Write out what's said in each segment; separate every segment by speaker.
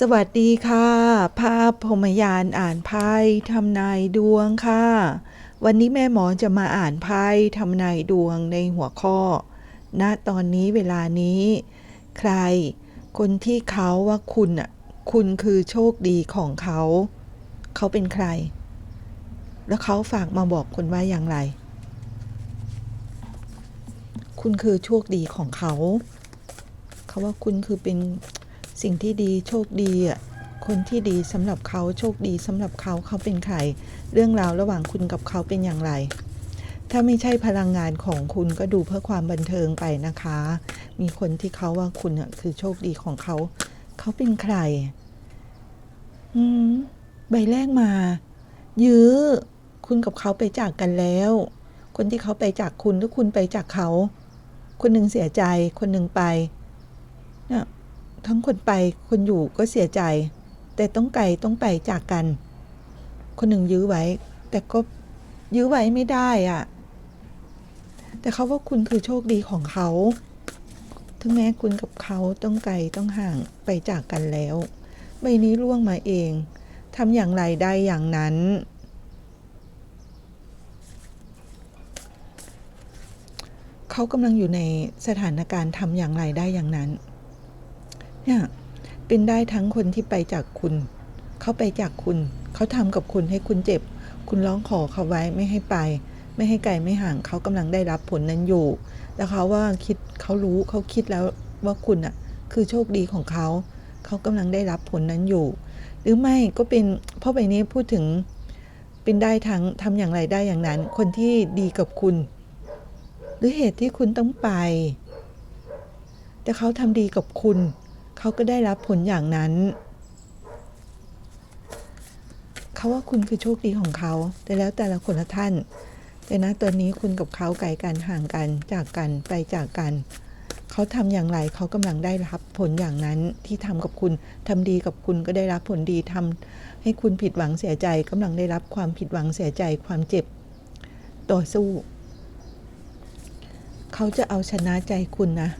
Speaker 1: สวัสดีค่ะ ภาพพรมยานอ่านไพ่ทำนายดวงค่ะ วันนี้แม่หมอจะมาอ่านไพ่ทำนายดวงในหัวข้อ ณตอนนี้เวลานี้ ใคร คนที่เขาว่าคุณอะคุณคือโชคดีของเขา เขาเป็นใคร แล้วเขาฝากมาบอกคุณว่าอย่างไร คุณคือโชคดีของเขา เขาว่าคุณคือเป็น สิ่งที่ดีโชคดีอะคนที่ดีสำหรับเขาโชคดีสำหรับเขาเขาเป็นใคร เรื่องราวระหว่างคุณกับเขาเป็นอย่างไร ถ้าไม่ใช่พลังงานของคุณก็ดูเพื่อความบันเทิงไปนะคะ มีคนที่เขาว่าคุณอะคือโชคดีของเขา เขาเป็นใคร อืมใบแรกมา ยื้อ คุณกับเขาไปจากกันแล้ว คนที่เขาไปจากคุณหรือคุณไปจากเขา คนหนึ่งเสียใจ คนหนึ่งไปเนี่ย ทั้งคนไปคนอยู่ก็เสียใจ แต่ต้องไกลต้องไปจากกัน คนหนึ่งยื้อไว้ แต่ก็ยื้อไว้ไม่ได้อะแต่เขาว่าคุณคือโชคดีของเขา ถึงแม้คุณกับเขาต้องไกลต้องห่างไปจากกันแล้ว ใบนี้ล่วงมาเองทำอย่างไรได้อย่างนั้นเขากำลังอยู่ในสถานการณ์ทำอย่างไรได้อย่างนั้น เนี่ยเป็นได้ทั้งคนที่ไปจากคุณ เขาไปจากคุณ เขาทำกับคุณให้คุณเจ็บ คุณร้องขอเขาไว้ไม่ให้ไป ไม่ให้ไกลไม่ห่างเขากำลังได้รับผลนั้นอยู่แล้วเขาว่าคิดเขารู้เขาคิดแล้วว่าคุณอะคือโชคดีของเขา เขากำลังได้รับผลนั้นอยู่ หรือไม่ก็เป็นเพราะใบนี้พูดถึงเป็นได้ทั้งทำอย่างไรได้อย่างนั้น คนที่ดีกับคุณ หรือเหตุที่คุณต้องไป แต่เขาทำดีกับคุณ เขาก็ได้รับผลอย่างนั้น เขาว่าคุณคือโชคดีของเขา แต่แล้วแต่ละคนละท่าน แต่นะตอนนี้คุณกับเขาไกลกันห่างกันจากกันไปจากกัน เขาทำอย่างไรเขากำลังได้รับผลอย่างนั้นที่ทำกับคุณทำดีกับคุณก็ได้รับผลดีทำให้คุณผิดหวังเสียใจกำลังได้รับความผิดหวังเสียใจความเจ็บต่อสู้เขาจะเอาชนะใจคุณนะ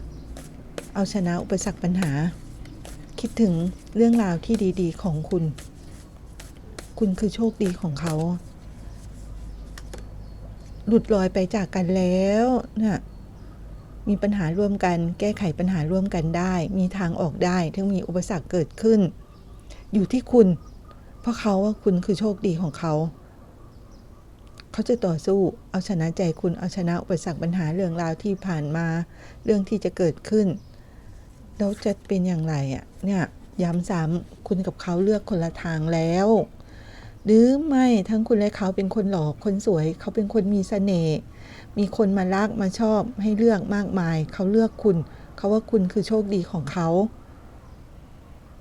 Speaker 1: เอาชนะอุปสรรคปัญหา คิดถึงเรื่องราวที่ดีๆ ของคุณ คุณคือโชคดีของเขา หลุดลอยไปจากกันแล้วนะมีปัญหาร่วมกัน แก้ไขปัญหาร่วมกันได้ มีทางออกได้ถ้ามีอุปสรรคเกิดขึ้น อยู่ที่คุณ เพราะเขาว่าคุณคือโชคดีของเขา เขาจะต่อสู้ เอาชนะใจคุณ เอาชนะอุปสรรคปัญหาเรื่องราวที่ผ่านมา เรื่องที่จะเกิดขึ้น แล้วจะเป็นอย่างไรอะเนี่ยย้ำซ้ำคุณกับเขาเลือกคนละทางแล้ว หรือไม่ทั้งคุณและเขาเป็นคนหล่อคนสวย เขาเป็นคนมีเสน่ห์มีคนมารักมาชอบให้เลือกมากมาย เขาเลือกคุณ เขาว่าคุณคือโชคดีของเขา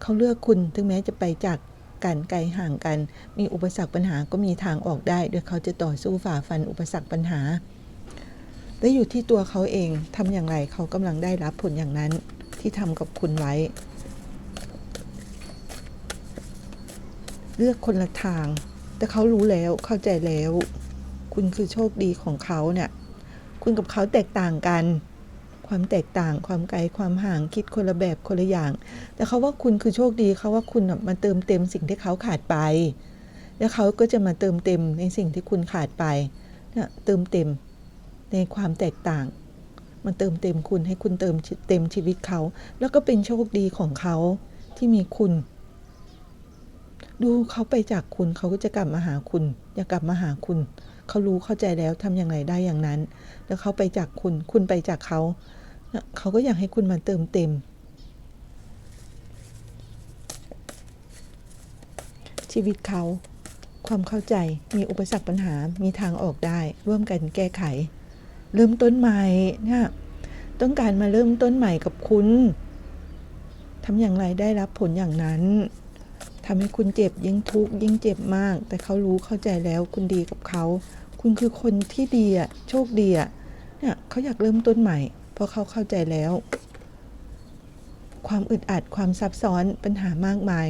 Speaker 1: เขาเลือกคุณถึงแม้จะไปจากกันไกลห่างกัน มีอุปสรรคปัญหาก็มีทางออกได้โดยเขาจะต่อสู้ฝ่าฟันอุปสรรคปัญหาและอยู่ที่ตัวเขาเองทำอย่างไรเขากำลังได้รับผลอย่างนั้น ที่ทำกับคุณไว้ เลือกคนละทาง แต่เขารู้แล้วเข้าใจแล้ว คุณคือโชคดีของเขาเนี่ย คุณกับเขาแตกต่างกัน ความแตกต่างความไกลความห่างคิดคนละแบบคนละอย่าง แต่เขาว่าคุณคือโชคดีเขาว่าคุณมาเติมเต็มสิ่งที่เขาขาดไป แล้วเขาก็จะมาเติมเต็มในสิ่งที่คุณขาดไปเนี่ยเติมเต็มในความแตกต่าง มันเติมเต็มคุณให้คุณเติมเต็มชีวิตเขา แล้วก็เป็นโชคดีของเขาที่มีคุณ ดูเขาไปจากคุณเขาก็จะกลับมาหาคุณ อยากกลับมาหาคุณ เขารู้เข้าใจแล้วทำอย่างไรได้อย่างนั้น แล้วเขาไปจากคุณ คุณไปจากเขาเนี่ยเขาก็อยากให้คุณมาเติมเต็มชีวิตเขา ความเข้าใจมีอุปสรรคปัญหา มีทางออกได้ ร่วมกันแก้ไข เริ่มต้นใหม่เนี่ยต้องการมาเริ่มต้นใหม่กับคุณทำอย่างไรได้รับผลอย่างนั้นทำให้คุณเจ็บยิ่งทุกข์ยิ่งเจ็บมาก แต่เขารู้เข้าใจแล้วคุณดีกับเขา คุณคือคนที่ดีอะโชคดีอะเนี่ยเขาอยากเริ่มต้นใหม่ เพราะเขาเข้าใจแล้ว ความอึดอัดความซับซ้อนปัญหามากมาย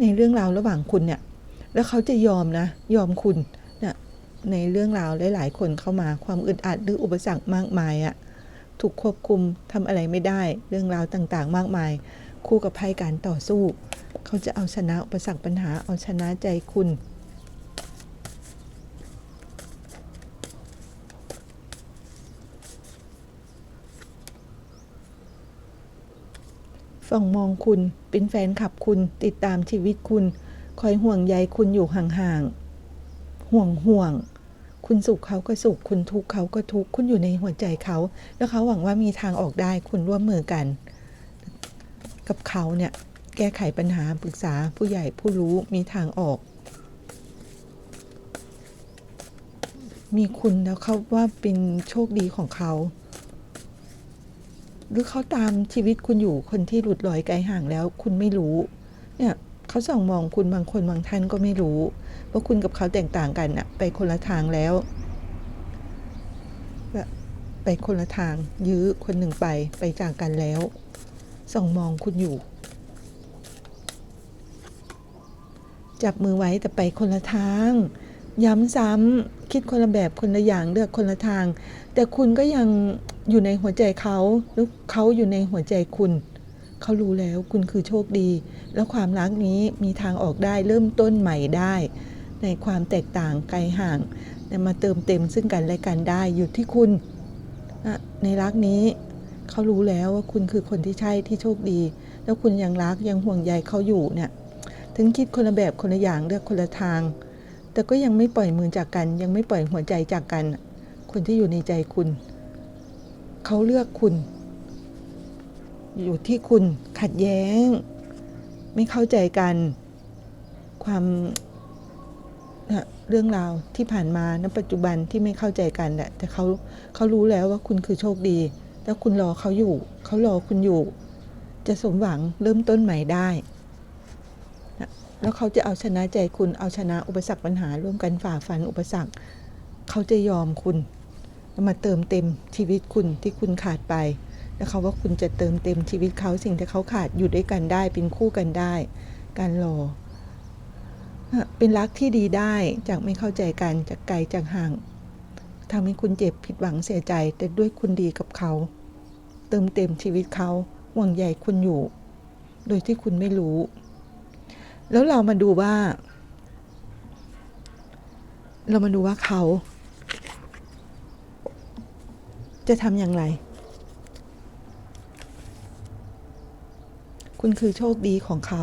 Speaker 1: ในเรื่องราวระหว่างคุณเนี่ย แล้วเขาจะยอมนะ ยอมคุณ ในเรื่องราวหลาย ๆ คนเข้ามาความอึดอัดหรืออุปสรรคมากมายอะถูกควบคุมทำอะไรไม่ได้ เรื่องราวต่างๆ มากมาย คู่กับภัยการต่อสู้ เขาจะเอาชนะอุปสรรคปัญหาเอาชนะใจคุณส่องมองคุณเป็นแฟนคลับคุณติดตามชีวิตคุณ คอยห่วงใยคุณอยู่ห่างๆห่วงห่วง คุณสุขเขาก็สุข คุณทุกข์เขาก็ทุกข์คุณอยู่ในหัวใจเขา แล้วเขาหวังว่ามีทางออกได้คุณร่วมมือกัน กับเขาเนี่ยแก้ไขปัญหาปรึกษาผู้ใหญ่ผู้รู้มีทางออก มีคุณแล้วเขาว่าเป็นโชคดีของเขา หรือเขาตามชีวิตคุณอยู่คนที่หลุดลอยไกลห่างแล้ว คุณไม่รู้ เนี่ยเขาส่องมองคุณบางคนบางท่านก็ไม่รู้ ว่าคุณกับเขาแตกต่างกันอะไปคนละทางแล้ว ไปคนละทาง ยื้อคนหนึ่งไปไปจากกันแล้วส่องมองคุณอยู่ จับมือไว้แต่ไปคนละทาง ย้ำซ้ำคิดคนละแบบคนละอย่างเลือกคนละทาง แต่คุณก็ยังอยู่ในหัวใจเขาหรือเขาอยู่ในหัวใจคุณเขารู้แล้วคุณคือโชคดี แล้วความรักนี้มีทางออกได้เริ่มต้นใหม่ได้ ในความแตกต่างไกลห่างแต่มาเติมเต็มซึ่งกันและกันได้อยู่ที่คุณนะในรักนี้เขารู้แล้วว่าคุณคือคนที่ใช่ที่โชคดี แล้วคุณยังรักยังห่วงใยเขาอยู่เนี่ยถึงคิดคนละแบบคนละอย่างเลือกคนละทาง แต่ก็ยังไม่ปล่อยมือจากกัน ยังไม่ปล่อยหัวใจจากกัน คนที่อยู่ในใจคุณ เขาเลือกคุณ อยู่ที่คุณขัดแย้ง ไม่เข้าใจกัน ความ เรื่องราวที่ผ่านมาณปัจจุบันที่ไม่เข้าใจกันแหละแต่เขาเขารู้แล้วว่าคุณคือโชคดี แล้วคุณรอเขาอยู่ เขารอคุณอยู่ จะสมหวังเริ่มต้นใหม่ได้แล้วเขาจะเอาชนะใจคุณเอาชนะอุปสรรคปัญหา ร่วมกันฝ่าฟันอุปสรรค เขาจะยอมคุณมาเติมเต็มชีวิตคุณที่คุณขาดไปแล้วเขาว่าคุณจะเติมเต็มชีวิตเขาสิ่งที่เขาขาดอยู่ด้วยกันได้เป็นคู่กันได้ การรอ เป็นรักที่ดีได้จากไม่เข้าใจกันจากไกลจากห่างทำให้คุณเจ็บผิดหวังเสียใจ แต่ด้วยคุณดีกับเขา เติมเต็มชีวิตเขาห่วงใยคุณอยู่ โดยที่คุณไม่รู้ แล้วเรามาดูว่า เรามาดูว่าเขา จะทำอย่างไร คุณคือโชคดีของเขา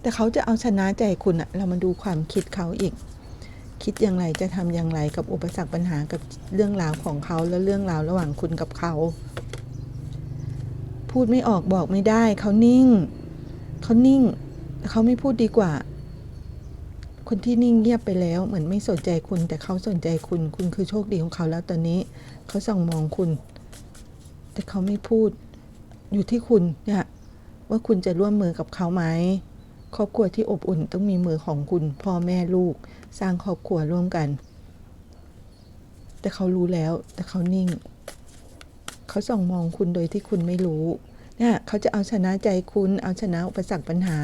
Speaker 1: แต่เขาจะเอาชนะใจคุณอะเรามาดูความคิดเขาอีก คิดอย่างไรจะทำอย่างไรกับอุปสรรคปัญหากับเรื่องราวของเขาและเรื่องราวระหว่างคุณกับเขา พูดไม่ออกบอกไม่ได้ เขานิ่ง เขานิ่งแต่เขาไม่พูดดีกว่า คนที่นิ่งเงียบไปแล้ว เหมือนไม่สนใจคุณ แต่เขาสนใจคุณ คุณคือโชคดีของเขาแล้วตอนนี้ เขาส่องมองคุณ แต่เขาไม่พูด อยู่ที่คุณเนี่ยว่าคุณจะร่วมมือกับเขาไหม ครอบครัวที่อบอุ่นต้องมีมือของคุณพ่อแม่ลูก สร้างครอบครัวร่วมกัน แต่เขารู้แล้ว แต่เขานิ่ง เขาส่องมองคุณโดยที่คุณไม่รู้เนี่ยเขาจะเอาชนะใจคุณ เอาชนะอุปสรรคปัญหา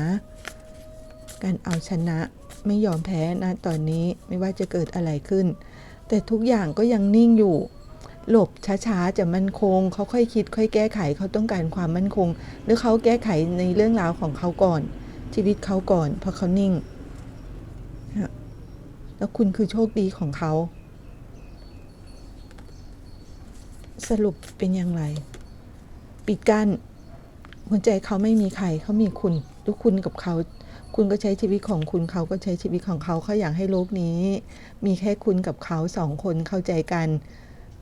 Speaker 1: การเอาชนะไม่ยอมแพ้นะตอนนี้ไม่ว่าจะเกิดอะไรขึ้น แต่ทุกอย่างก็ยังนิ่งอยู่ หลบช้าๆจะมั่นคง เขาค่อยคิด ค่อยแก้ไข เขาต้องการความมั่นคง หรือเขาแก้ไขในเรื่องราวของเขาก่อน ชีวิตเขาก่อนเพราะเขานิ่ง แล้วคุณคือโชคดีของเขา สรุปเป็นอย่างไร ปิดกั้นหัวใจเขาไม่มีใครเขามีคุณทุกคุณกับเขาคุณก็ใช้ชีวิตของคุณเขาก็ใช้ชีวิตของเขาเขาอยากให้โลกนี้ มีแค่คุณกับเขาสองคนเข้าใจกัน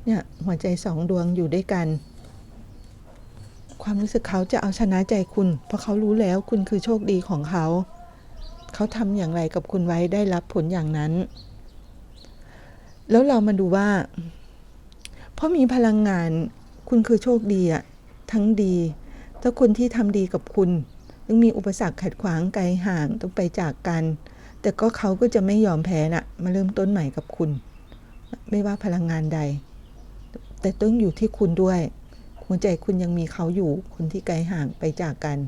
Speaker 1: เนี่ยหัวใจสองดวงอยู่ด้วยกัน ความรู้สึกเขาจะเอาชนะใจคุณ เพราะเขารู้แล้วคุณคือโชคดีของเขา เขาทำอย่างไรกับคุณไว้ได้รับผลอย่างนั้น แล้วเรามาดูว่า เพราะมีพลังงานคุณคือโชคดีอะทั้งดี ถ้าคนที่ทำดีกับคุณต้องมีอุปสรรคขัดขวางไกลห่างต้องไปจากกัน แต่ก็เขาก็จะไม่ยอมแพ้น่ะ มาเริ่มต้นใหม่กับคุณ ไม่ว่าพลังงานใด แต่ต้องอยู่ที่คุณด้วย หัวใจคุณยังมีเขาอยู่ คนที่ไกลห่างไปจากกัน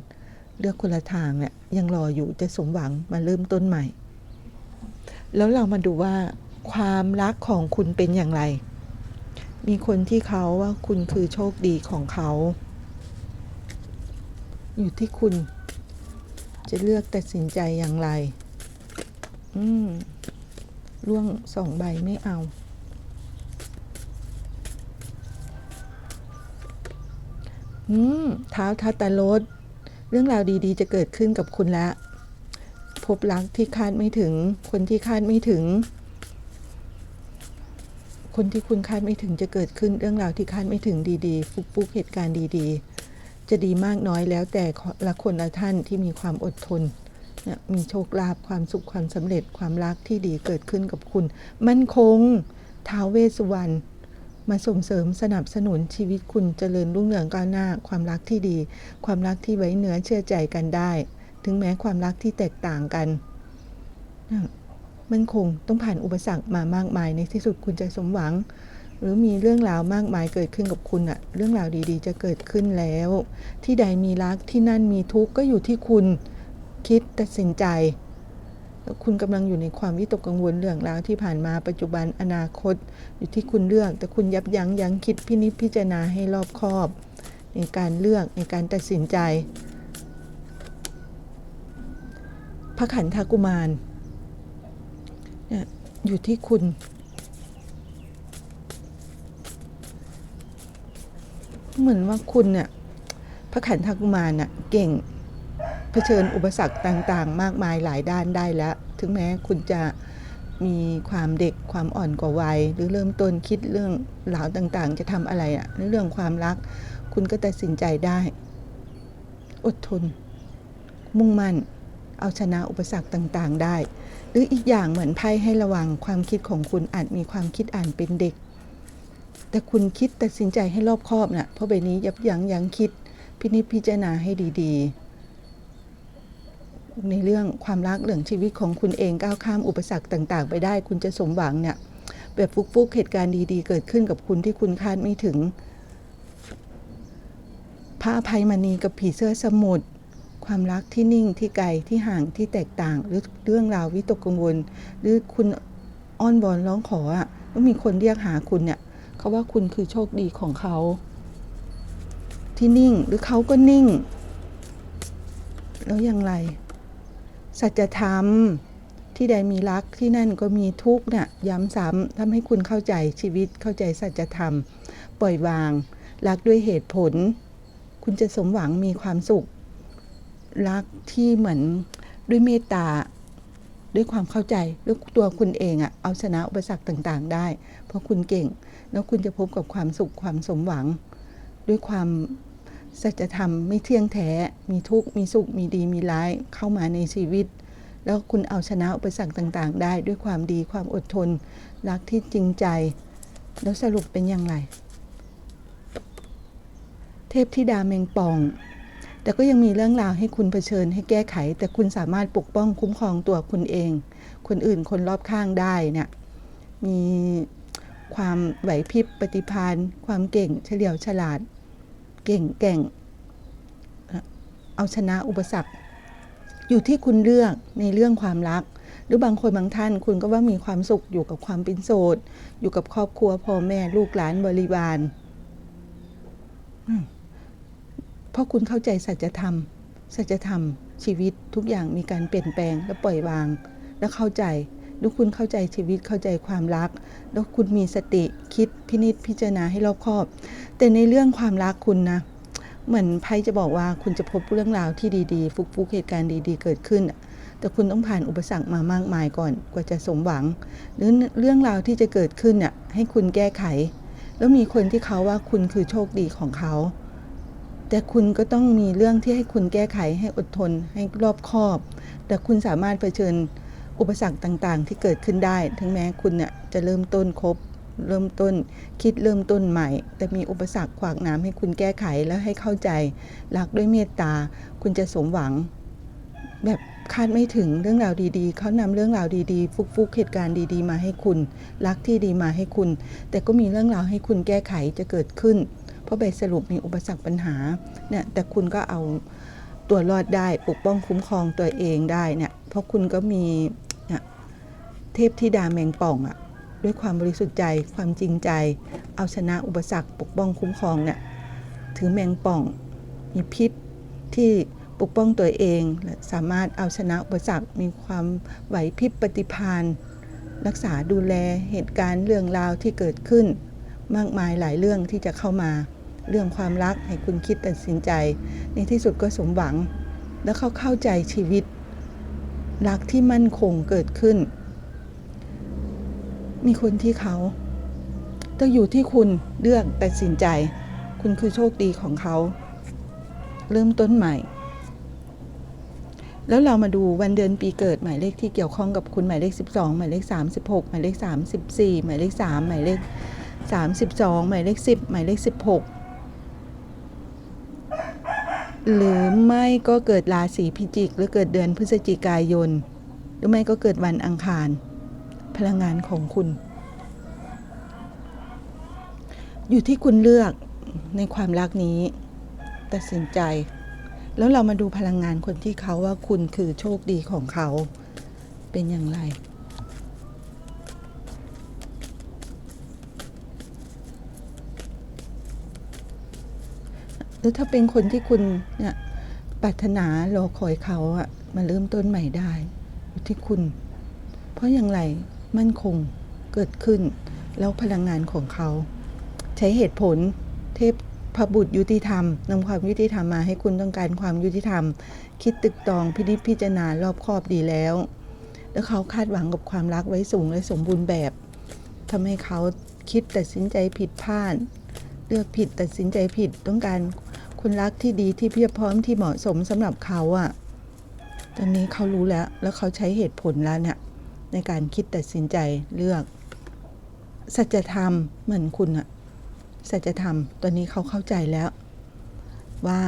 Speaker 1: เลือกคนละทางเนี่ยยังรออยู่จะสมหวังมาเริ่มต้นใหม่ แล้วเรามาดูว่าความรักของคุณเป็นอย่างไร มีคนที่เขาว่าคุณคือโชคดีของเขา อยู่ที่คุณ จะเลือกตัดสินใจอย่างไร อืม ร่วงสองใบไม่เอา อืมเท้าทัตตาลดเรื่องราวดีๆ จะเกิดขึ้นกับคุณแล้ว พบรักที่คาดไม่ถึง คนที่คาดไม่ถึง คนที่คุณคาดไม่ถึงจะเกิดขึ้นเรื่องราวที่คาดไม่ถึงดีๆ ฟุกๆเหตุการณ์ดีๆ จะดีมากน้อยแล้วแต่ละคนละท่านที่มีความอดทนนี่ยมีโชคลาภความสุขความสำเร็จความรักที่ดีเกิดขึ้นกับคุณ มั่นคงท้าวเวสสุวรรณ มาส่งเสริมสนับสนุนชีวิตคุณเจริญรุ่งเรืองก้าวหน้า ความรักที่ดี ความรักที่ไว้เนื้อเชื่อใจกันได้ ถึงแม้ความรักที่แตกต่างกันมันคงต้องผ่านอุปสรรคมามากมายในที่สุดคุณจะสมหวัง หรือมีเรื่องราวมากมายเกิดขึ้นกับคุณอะเรื่องราวดีๆ จะเกิดขึ้นแล้ว ที่ใดมีรักที่นั่นมีทุกข์ก็อยู่ที่คุณ คิดตัดสินใจ คุณกำลังอยู่ในความวิตกกังวลเรื่องราวที่ผ่านมาปัจจุบันอนาคต อยู่ที่คุณเลือก แต่คุณยับยั้งยั้งคิดพินิจพิจารณาให้รอบคอบ ในการเลือกในการตัดสินใจ พระขันธกุมารเนี่ยอยู่ที่คุณเหมือนว่าคุณเนี่ยพระขันธกุมารน่ะเก่ง เผชิญอุปสรรคต่างๆ มากมายหลายด้านได้แล้ว ถึงแม้คุณจะมีความเด็กความอ่อนกว่าวัย หรือเริ่มต้นคิดเรื่องราวต่างๆ จะทำอะไรอะเรื่องความรัก คุณก็ตัดสินใจได้ อดทน มุ่งมั่น เอาชนะอุปสรรคต่างๆ ได้ หรืออีกอย่างเหมือนไพ่ให้ระวังความคิดของคุณอาจมีความคิดอ่านเป็นเด็ก แต่คุณคิดตัดสินใจให้รอบคอบนะ่ะเพราะใบนี้ยับยั้งยั้งคิด พินิจพิจารณาให้ดี ๆ ในเรื่องความรักเรื่องชีวิตของคุณเองก้าวข้ามอุปสรรคต่าง ๆ ไปได้ คุณจะสมหวังเนี่ยแบบฟุกๆเหตุการณ์ดีๆ เกิดขึ้นกับคุณที่คุณคาดไม่ถึงพระอภัยมณีกับผีเสื้อสมุทรความรักที่นิ่งที่ไกลที่ห่างที่แตกต่างหรือเรื่องราววิตกกังวล หรือคุณอ้อนวอนร้องขออะว่ามีคนเรียกหาคุณเนี่ยเขาว่าคุณคือโชคดีของเขา ที่นิ่งหรือเขาก็นิ่ง แล้วอย่างไร สัจธรรมที่ใดมีรักที่นั่นก็มีทุกข์เนี่ยย้ำซ้ำทำให้คุณเข้าใจชีวิตเข้าใจสัจธรรม ปล่อยวาง รักด้วยเหตุผล คุณจะสมหวังมีความสุข รักที่เหมือนด้วยเมตตา ด้วยความเข้าใจด้วยตัวคุณเองอะเอาชนะอุปสรรคต่างๆ ได้ เพราะคุณเก่ง แล้วคุณจะพบกับความสุขความสมหวัง ด้วยความ สัจธรรมไม่เที่ยงแท้ มีทุกข์ มีสุข มีดี มีร้ายเข้ามาในชีวิต แล้วคุณเอาชนะอุปสรรคต่างๆ ได้ด้วยความดี ความอดทน รักที่จริงใจ แล้วสรุปเป็นอย่างไร เทพธิดาแมงป่อง แต่ก็ยังมีเรื่องราวให้คุณเผชิญให้แก้ไข แต่คุณสามารถปกป้องคุ้มครองตัวคุณเอง คนอื่น คนรอบข้างได้เนี่ย มีความไหวพริบปฏิภาณความเก่งเฉลียวฉลาด เก่งแก่ง เอาชนะอุปสรรค อยู่ที่คุณเลือกในเรื่องความรัก หรือบางคนบางท่านคุณก็ว่ามีความสุขอยู่กับความเป็นโสด อยู่กับครอบครัวพ่อแม่ลูกหลานบริวารอืมเพราะคุณเข้าใจสัจธรรม สัจธรรมชีวิตทุกอย่างมีการเปลี่ยนแปลงและปล่อยวาง และเข้าใจ แล้วคุณเข้าใจชีวิตเข้าใจความรัก แล้วคุณมีสติคิดพินิจพิจารณาให้รอบคอบ แต่ในเรื่องความรักคุณนะ เหมือนไพ่จะบอกว่าคุณจะพบเรื่องราวที่ดีๆ ฟุกๆเหตุการณ์ดีๆ เกิดขึ้น แต่คุณต้องผ่านอุปสรรคมามากมายก่อนกว่าจะสมหวัง หรือเรื่องราวที่จะเกิดขึ้นน่ะให้คุณแก้ไข แล้วมีคนที่เขาว่าคุณคือโชคดีของเขาแต่คุณก็ต้องมีเรื่องที่ให้คุณแก้ไขให้อดทนให้รอบคอบ แต่คุณสามารถเผชิญ อุปสรรคต่างๆ ที่เกิดขึ้นได้ ถึงแม้คุณเนี่ยจะเริ่มต้นคบ เริ่มต้น คิดเริ่มต้นใหม่ แต่มีอุปสรรคขวากหน้ำให้คุณแก้ไขแล้วให้เข้าใจ รักด้วยเมตตา คุณจะสมหวัง แบบคาดไม่ถึงเรื่องราวดีๆ เขานำเรื่องราวดีๆ ฟุกๆเหตุการณ์ดีๆ มาให้คุณ รักที่ดีมาให้คุณ แต่ก็มีเรื่องราวให้คุณแก้ไขจะเกิดขึ้น เพราะใบสรุปมีอุปสรรคปัญหา เนี่ย แต่คุณก็เอาตัวรอดได้ ปกป้องคุ้มครองตัวเองได้เนี่ย เพราะคุณก็มี เทพธิดาแมงป่องอะด้วยความบริสุทธิ์ใจความจริงใจ เอาชนะอุปสรรคปกป้องคุ้มครองเนี่ยถือแมงป่องมีพิษที่ปกป้องตัวเองและสามารถเอาชนะอุปสรรคมีความไหวพริบปฏิภาณรักษาดูแลเหตุการณ์เรื่องราวที่เกิดขึ้น มากมายหลายเรื่องที่จะเข้ามา เรื่องความรักให้คุณคิดตัดสินใจ ในที่สุดก็สมหวัง แล้วเขาเข้าใจชีวิต รักที่มั่นคงเกิดขึ้น มีคนที่เขาต้องอยู่ที่คุณเลือกตัดสินใจ คุณคือโชคดีของเขา เริ่มต้นใหม่ แล้วเรามาดูวันเดือนปีเกิดหมายเลขที่เกี่ยวข้องกับคุณหมายเลข 12 หมายเลข 36 หมายเลข 34 หมายเลข 3 หมายเลข 32 หมายเลข 10 หมายเลข 16 หรือไม่ก็เกิดราศีพิจิก หรือเกิดเดือนพฤศจิกายน หรือไม่ก็เกิดวันอังคาร พลังงานของคุณ อยู่ที่คุณเลือกในความรักนี้ตัดสินใจ แล้วเรามาดูพลังงานคนที่เขาว่าคุณคือโชคดีของเขาเป็นอย่างไรหรือถ้าเป็นคนที่คุณเนี่ยปรารถนารอคอยเขาอะมาเริ่มต้นใหม่ได้ที่คุณ เพราะอย่างไร มั่นคงเกิดขึ้น แล้วพลังงานของเขา ใช้เหตุผลเทพพบุตรยุติธรรมนำความยุติธรรมมาให้คุณต้องการความยุติธรรม คิดตึกตองพินิจพิจารณารอบคอบดีแล้ว แล้วเขาคาดหวังกับความรักไว้สูงและสมบูรณ์แบบทำให้เขาคิดตัดสินใจผิดพลาดเลือกผิดตัดสินใจผิดต้องการคนรักที่ดีที่เพียบพร้อมที่เหมาะสมสำหรับเขาอะตอนนี้เขารู้แล้ว แล้วเขาใช้เหตุผลแล้วเนี่ย ในการคิดตัดสินใจเลือก สัจธรรมเหมือนคุณอะสัจธรรมตอนนี้เขาเข้าใจแล้ว ว่า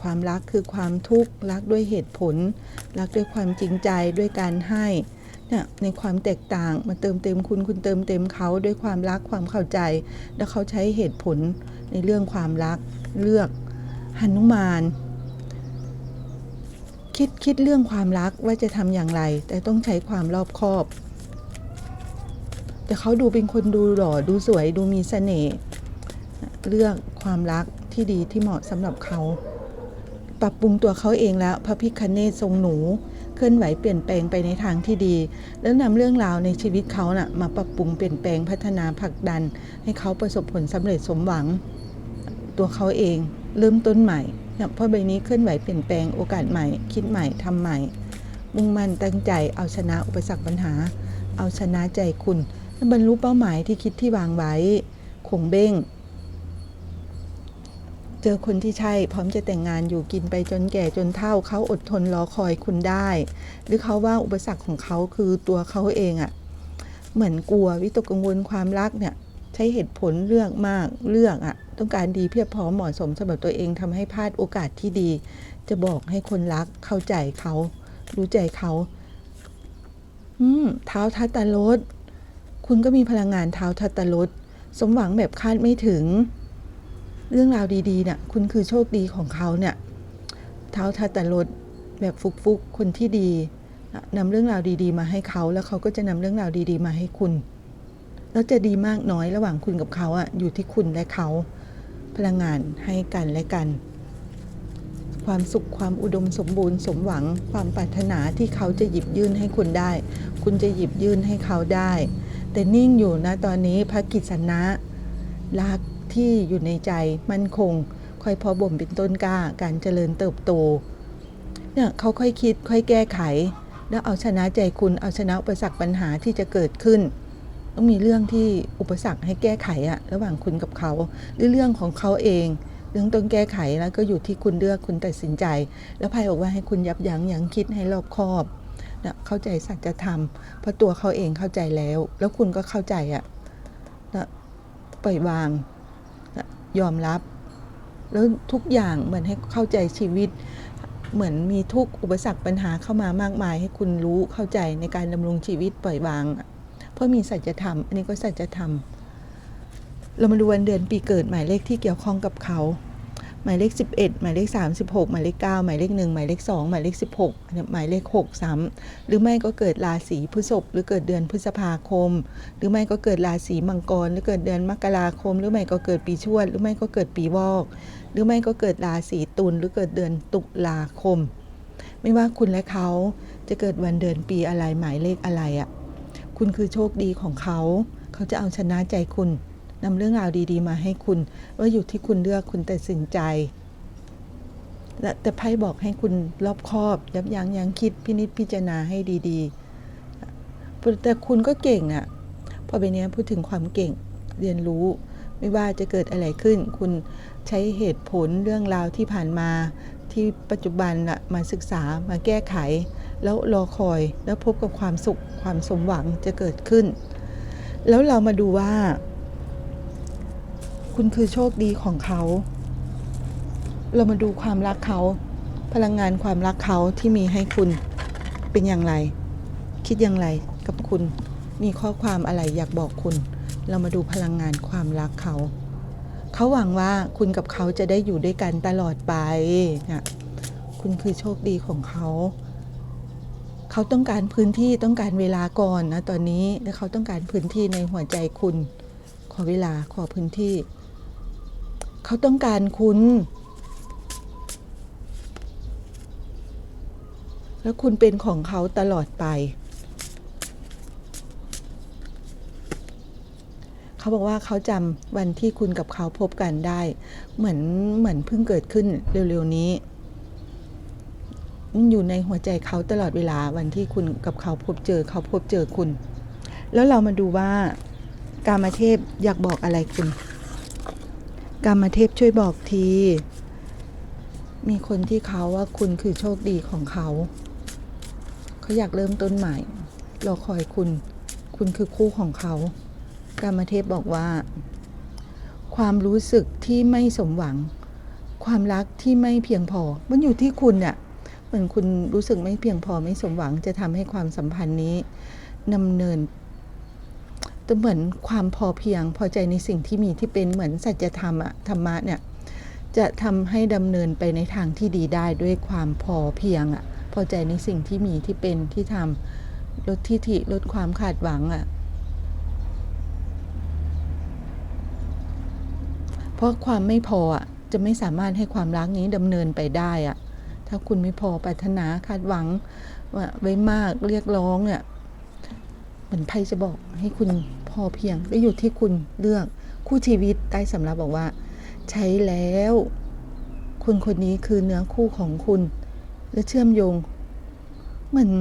Speaker 1: ความรักคือความทุกข์รักด้วยเหตุผล รักด้วยความจริงใจด้วยการให้เนี่ยในความแตกต่างมาเติมเต็มคุณคุณเติมเต็มเขาด้วยความรักความเข้าใจ แล้วเขาใช้เหตุผลในเรื่องความรักเลือกหนุมาน คิดคิดเรื่องความรักว่าจะทำอย่างไร แต่ต้องใช้ความรอบคอบ แต่เขาดูเป็นคนดูหล่อดูสวยดูมีเสน่ห์เลือกความรักที่ดีที่เหมาะสำหรับเขา ปรับปรุงตัวเขาเองแล้วพระพิคเนศทรงหนู เคลื่อนไหวเปลี่ยนแปลงไปในทางที่ดี แล้วนำเรื่องราวในชีวิตเขานะ่ะมาปรับปรุงเปลี่ยนแปลงพัฒนาผลักดัน ให้เขาประสบผลสำเร็จสมหวัง ตัวเขาเอง เริ่มต้นใหม่เนี่ยเพราะใบนี้เคลื่อนไหวเปลี่ยนแปลงโอกาสใหม่ คิดใหม่ทำใหม่ มุ่งมั่นตั้งใจเอาชนะอุปสรรคปัญหา เอาชนะใจคุณบรรลุเป้าหมายที่คิดที่วางไว้คงเบ้ง เจอคนที่ใช่พร้อมจะแต่งงานอยู่กินไปจนแก่จนเฒ่าเขาอดทนรอคอยคุณได้ หรือเขาว่าอุปสรรคของเขาคือตัวเขาเองอะ่ะ เหมือนกลัววิตกกังวลความรักเนี่ย ใช้เหตุผลเลือกมากเลือกอะ่ะต้องการดีเพียบพร้อมเหมาะสมสำหรับตัวเองทำให้พลาดโอกาสที่ดี จะบอกให้คนรักเข้าใจเขา รู้ใจเขาอืมเท้าทัตตารถคุณก็มีพลังงานเท้าทัตตารถสมหวังแบบคาดไม่ถึง เรื่องราวดีๆเนี่ยคุณคือโชคดีของเขาเนี่ยเท้าทัตตารถแบบฟุกๆคนที่ดีนำเรื่องราวดี ๆ มาให้เขาแล้วเขาก็จะนำเรื่องราวดี ๆ มาให้คุณ แล้วจะดีมากน้อยระหว่างคุณกับเขาอะอยู่ที่คุณและเขา พลังงานให้กันและกัน ความสุขความอุดมสมบูรณ์สมหวัง ความปรารถนาที่เขาจะหยิบยื่นให้คุณได้ คุณจะหยิบยื่นให้เขาได้ แต่นิ่งอยู่นะตอนนี้พระกิจสนะรักที่อยู่ในใจมั่นคง ค่อยพอบ่มเป็นต้นกล้าการเจริญเติบโตเนี่ยเขาค่อยคิดค่อยแก้ไข แล้วเอาชนะใจคุณเอาชนะอุปสรรคปัญหาที่จะเกิดขึ้น ต้องมีเรื่องที่อุปสรรคให้แก้ไขอะระหว่างคุณกับเขาหรือเรื่องของเขาเอง เรื่องต้องแก้ไขแล้วก็อยู่ที่คุณเลือกคุณตัดสินใจ แล้วภายบอกว่าให้คุณยับยั้งยั้งคิดให้รอบคอบนะเข้าใจสัจธรรมเพราะตัวเขาเองเข้าใจแล้ว แล้วคุณก็เข้าใจอะนะปล่อยวางนะยอมรับ แล้วทุกอย่างเหมือนให้เข้าใจชีวิตเหมือนมีทุกอุปสรรคปัญหาเข้ามามากมาย ให้คุณรู้เข้าใจในการดำรงชีวิตปล่อยวาง เพราะมีสัจธรรม อันนี้ก็สัจธรรม เรามาดูวันเดือนปีเกิดหมายเลขที่เกี่ยวข้องกับเขา หมายเลข 11 หมายเลข 36 หมายเลข 9 หมายเลข 1 หมายเลข 2 หมายเลข 16 หมายเลข6ซ้ำหรือไม่ก็เกิดราศีพฤษภหรือเกิดเดือนพฤษภาคม หรือไม่ก็เกิดราศีมังกร หรือเกิดเดือนมกราคม หรือไม่ก็เกิดปีชวด หรือไม่ก็เกิดปีวอก หรือไม่ก็เกิดราศีตุลหรือเกิดเดือนตุลาคม ไม่ว่าคุณและเขาจะเกิดวันเดือนปีอะไรหมายเลขอะไรอะ่ะ คุณคือโชคดีของเขา เขาจะเอาชนะใจคุณนำเรื่องราวดีๆ มาให้คุณ ว่าอยู่ที่คุณเลือกคุณตัดสินใจและแต่ไพ่บอกให้คุณรอบคอบ ยับยั้งยั้งคิดพินิจพิจารณาให้ดีๆ แต่คุณก็เก่งอะ่ะ พอไปเนี้ยพูดถึงความเก่งเรียนรู้ไม่ว่าจะเกิดอะไรขึ้น คุณใช้เหตุผลเรื่องราวที่ผ่านมาที่ปัจจุบันอะมาศึกษามาแก้ไข แล้วรอคอยแล้วพบกับความสุขความสมหวังจะเกิดขึ้น แล้วเรามาดูว่า คุณคือโชคดีของเขา เรามาดูความรักเขา พลังงานความรักเขาที่มีให้คุณเป็นอย่างไร คิดอย่างไรกับคุณมีข้อความอะไรอยากบอกคุณ เรามาดูพลังงานความรักเขา เขาหวังว่าคุณกับเขาจะได้อยู่ด้วยกันตลอดไปนะคุณคือโชคดีของเขา เขาต้องการพื้นที่ต้องการเวลาก่อนนะตอนนี้และเขาต้องการพื้นที่ในหัวใจคุณ ขอเวลาขอพื้นที่ เขาต้องการคุณ แล้วคุณเป็นของเขาตลอดไป เขาบอกว่าเขาจำวันที่คุณกับเขาพบกันได้ เหมือนเหมือนเพิ่งเกิดขึ้นเร็วๆนี้ มันอยู่ในหัวใจเขาตลอดเวลาวันที่คุณกับเขาพบเจอเขาพบเจอคุณ แล้วเรามาดูว่ากามเทพอยากบอกอะไรคุณ กามเทพช่วยบอกที มีคนที่เขาว่าคุณคือโชคดีของเขา เขาอยากเริ่มต้นใหม่ รอคอยคุณ คุณคือคู่ของเขา กามเทพบอกว่า ความรู้สึกที่ไม่สมหวัง ความรักที่ไม่เพียงพอ มันอยู่ที่คุณเนี่ย มือนคุณรู้สึกไม่เพียงพอไม่สมหวังจะทำให้ความสัมพันธ์นี้ดำเนินแต่เหมือนความพอเพียงพอใจในสิ่งที่มีที่เป็นเหมือนสัจธรรมอะธรรมะเนี่ยจะทำให้ดำเนินไปในทางที่ดีได้ด้วยความพอเพียงอะพอใจในสิ่งที่มีที่เป็นที่ทำลดทิฐิลดความขาดหวังอะเพราะความไม่พออะจะไม่สามารถให้ความรักนี้ดำเนินไปได้อะ ถ้าคุณไม่พอปรารถนาคาดหวังว่าไว้มากเรียกร้องเนี่ยเหมือนไพ่จะบอกให้คุณพอเพียงได้อยู่ที่คุณเลือกคู่ชีวิตใต้สำรับบอกว่า ใช้แล้ว คุณคนนี้คือเนื้อคู่ของคุณ และเชื่อมโยง เหมือน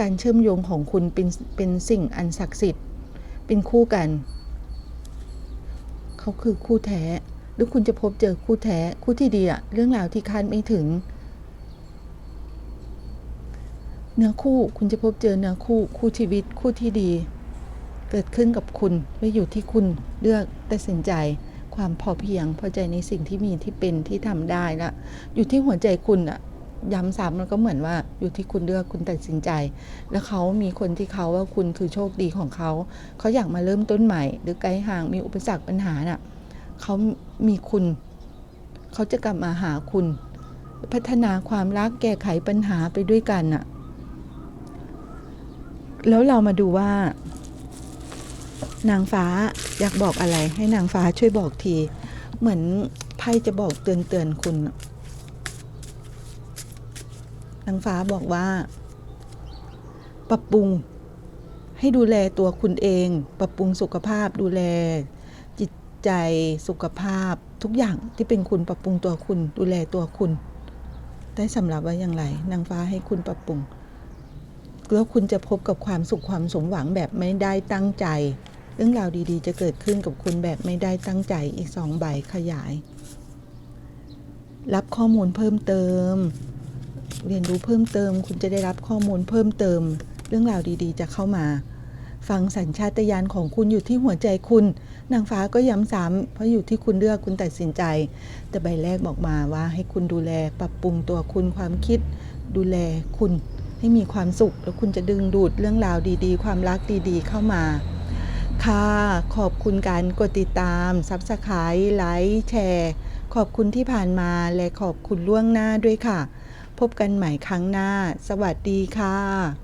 Speaker 1: การเชื่อมโยงของคุณเป็นเป็นสิ่งอันศักดิ์สิทธิ์ เป็นคู่กันเขาคือคู่แท้หรือคุณจะพบเจอคู่แท้คู่ที่ดีอะเรื่องราวที่คาดไม่ถึง เนื้อคู่คุณจะพบเจอเนื้อคู่คู่ชีวิตคู่ที่ดี เกิดขึ้นกับคุณไม่อยู่ที่คุณเลือกตัดสินใจ ความพอเพียงพอใจในสิ่งที่มีที่เป็นที่ทำได้ละอยู่ที่หัวใจคุณอะย้ำซ้ำมันก็เหมือนว่าอยู่ที่คุณเลือกคุณตัดสินใจ แล้วเขามีคนที่เขาว่าคุณคือโชคดีของเขา เขาอยากมาเริ่มต้นใหม่ หรือไกลห่างมีอุปสรรคปัญหาน่ะเขามีคุณ เขาจะกลับมาหาคุณ พัฒนาความรักแก้ไขปัญหาไปด้วยกันน่ะ แล้วเรามาดูว่า นางฟ้าอยากบอกอะไร ให้นางฟ้าช่วยบอกที เหมือนไพ่จะบอกเตือนเตือนคุณ นางฟ้าบอกว่า ปรับปรุง ให้ดูแลตัวคุณเอง ปรับปรุงสุขภาพดูแล จิตใจสุขภาพทุกอย่างที่เป็นคุณปรับปรุงตัวคุณ ดูแลตัวคุณ ได้สำหรับว่าอย่างไร นางฟ้าให้คุณปรับปรุง แล้วคุณจะพบกับความสุขความสมหวังแบบไม่ได้ตั้งใจ เรื่องราวดีๆ จะเกิดขึ้นกับคุณแบบไม่ได้ตั้งใจอีกสองใบขยาย รับข้อมูลเพิ่มเติม เรียนรู้เพิ่มเติม คุณจะได้รับข้อมูลเพิ่มเติม เรื่องราวดีๆ จะเข้ามา ฟังสัญชาตญาณของคุณอยู่ที่หัวใจคุณ นางฟ้าก็ย้ำซ้ำเพราะอยู่ที่คุณเลือกคุณตัดสินใจ แต่ใบแรกบอกมาว่าให้คุณดูแลปรับปรุงตัวคุณความคิด ดูแลคุณ ให้มีความสุข แล้วคุณจะดึงดูดเรื่องราวดีๆ ความรักดีๆ เข้ามา ค่ะขอบคุณการกดติดตามซับสไครต์ไลค์แชร์ ขอบคุณที่ผ่านมาและขอบคุณล่วงหน้าด้วยค่ะ พบกันใหม่ครั้งหน้า สวัสดีค่ะ